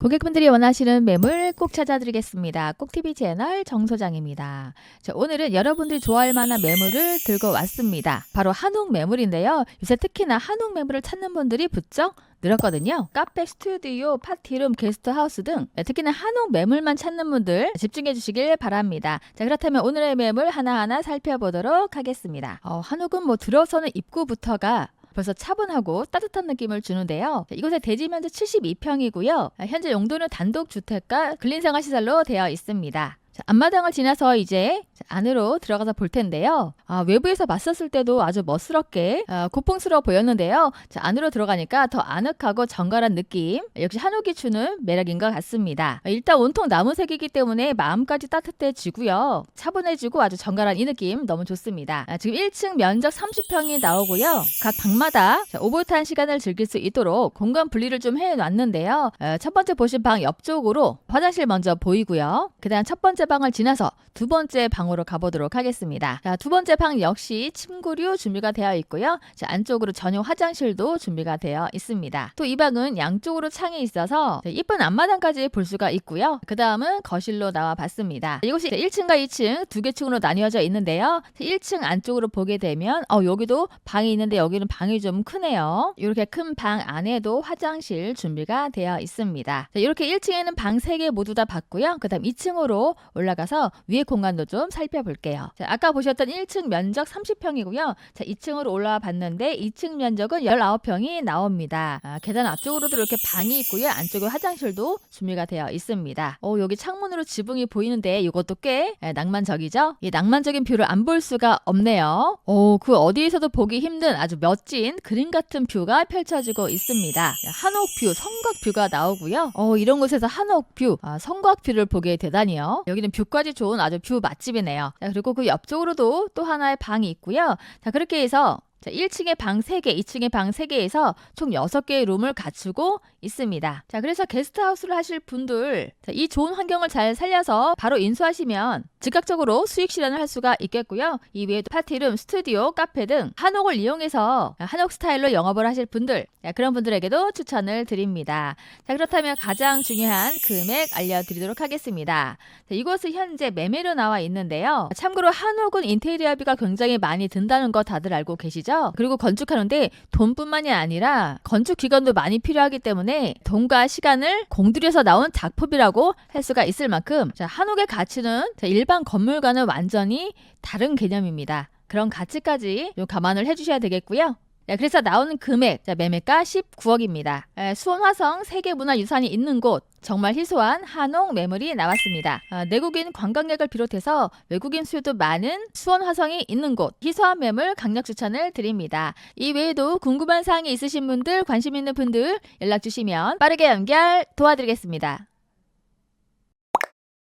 고객분들이 원하시는 매물 꼭 찾아드리겠습니다. 꼭TV 채널 정소장입니다. 자, 오늘은 여러분들이 좋아할 만한 매물을 들고 왔습니다. 바로 한옥 매물인데요. 요새 특히나 한옥 매물을 찾는 분들이 부쩍 늘었거든요. 카페, 스튜디오, 파티룸, 게스트하우스 등 특히나 한옥 매물만 찾는 분들 집중해 주시길 바랍니다. 자 그렇다면 오늘의 매물 하나하나 살펴보도록 하겠습니다. 어, 한옥은 뭐 들어서는 입구부터가 벌써 차분하고 따뜻한 느낌을 주는데요. 자, 이곳의 대지 면 적 72평이고요. 현재 용도는 단독 주택과 근린생활 시설로 되어 있습니다. 자, 앞마당을 지나서 이제 안으로 들어가서 볼 텐데요. 아, 외부에서 봤었을 때도 아주 멋스럽게 아, 고풍스러워 보였는데요. 자, 안으로 들어가니까 더 아늑하고 정갈한 느낌. 역시 한옥이 주는 매력인 것 같습니다. 아, 일단 온통 나무색이기 때문에 마음까지 따뜻해지고요. 차분해지고 아주 정갈한 이 느낌 너무 좋습니다. 아, 지금 1층 면적 30평이 나오고요. 각 방마다 자, 오붓한 시간을 즐길 수 있도록 공간 분리를 좀 해놨는데요. 어, 첫 번째 보신 방 옆쪽으로 화장실 먼저 보이고요. 그 다음 첫 번째 방을 지나서 두 번째 방으로 가보도록 하겠습니다. 자, 두 번째 방 역시 침구류 준비가 되어 있고요. 자, 안쪽으로 전용 화장실도 준비가 되어 있습니다. 또 이 방은 양쪽으로 창이 있어서 자, 이쁜 앞마당까지 볼 수가 있고요. 그 다음은 거실로 나와 봤습니다. 이곳이 1층과 2층 두 개 층으로 나뉘어져 있는데요. 1층 안쪽으로 보게 되면 어, 여기도 방이 있는데 여기는 방이 좀 크네요. 이렇게 큰 방 안에도 화장실 준비가 되어 있습니다. 자, 이렇게 1층에는 방 3개 모두 다 봤고요. 그 다음 2층으로 올라가서 위에 공간도 좀 살펴볼게요. 자, 아까 보셨던 1층 면적 30평이고요. 자, 2층으로 올라와 봤는데 2층 면적은 19평이 나옵니다. 아, 계단 앞쪽으로도 이렇게 방이 있고요. 안쪽에 화장실도 준비가 되어 있습니다. 어, 여기 창문으로 지붕이 보이는데 이것도 꽤 예, 낭만적이죠? 이 낭만적인 뷰를 안 볼 수가 없네요. 오, 그 어디에서도 보기 힘든 아주 멋진 그림 같은 뷰가 펼쳐지고 있습니다. 한옥 뷰, 성곽 뷰가 나오고요. 어, 이런 곳에서 한옥 뷰, 아, 성곽 뷰를 보게 되다니요. 여기는 뷰까지 좋은 아주 뷰 맛집이네요. 자, 그리고 그 옆쪽으로도 또 하나의 방이 있고요. 자, 그렇게 해서 자, 1층에 방 3개, 2층에 방 3개에서 총 6개의 룸을 갖추고 있습니다. 자, 그래서 게스트하우스를 하실 분들, 자, 이 좋은 환경을 잘 살려서 바로 인수하시면 즉각적으로 수익 실현을 할 수가 있겠고요. 이 외에도 파티룸, 스튜디오, 카페 등 한옥을 이용해서 한옥 스타일로 영업을 하실 분들, 자, 그런 분들에게도 추천을 드립니다. 자, 그렇다면 가장 중요한 금액 알려드리도록 하겠습니다. 자, 이곳은 현재 매매로 나와 있는데요. 참고로 한옥은 인테리어비가 굉장히 많이 든다는 거 다들 알고 계시죠? 그리고 건축하는데 돈뿐만이 아니라 건축 기간도 많이 필요하기 때문에 돈과 시간을 공들여서 나온 작품이라고 할 수가 있을 만큼 자, 한옥의 가치는 자, 일반 건물과는 완전히 다른 개념입니다. 그런 가치까지 좀 감안을 해주셔야 되겠고요. 네, 그래서 나오는 금액, 자, 매매가 19억입니다. 에, 수원 화성 세계 문화 유산이 있는 곳, 정말 희소한 한옥 매물이 나왔습니다. 아, 내국인 관광객을 비롯해서 외국인 수요도 많은 수원 화성이 있는 곳, 희소한 매물 강력 추천을 드립니다. 이 외에도 궁금한 사항이 있으신 분들, 관심 있는 분들 연락 주시면 빠르게 연결 도와드리겠습니다.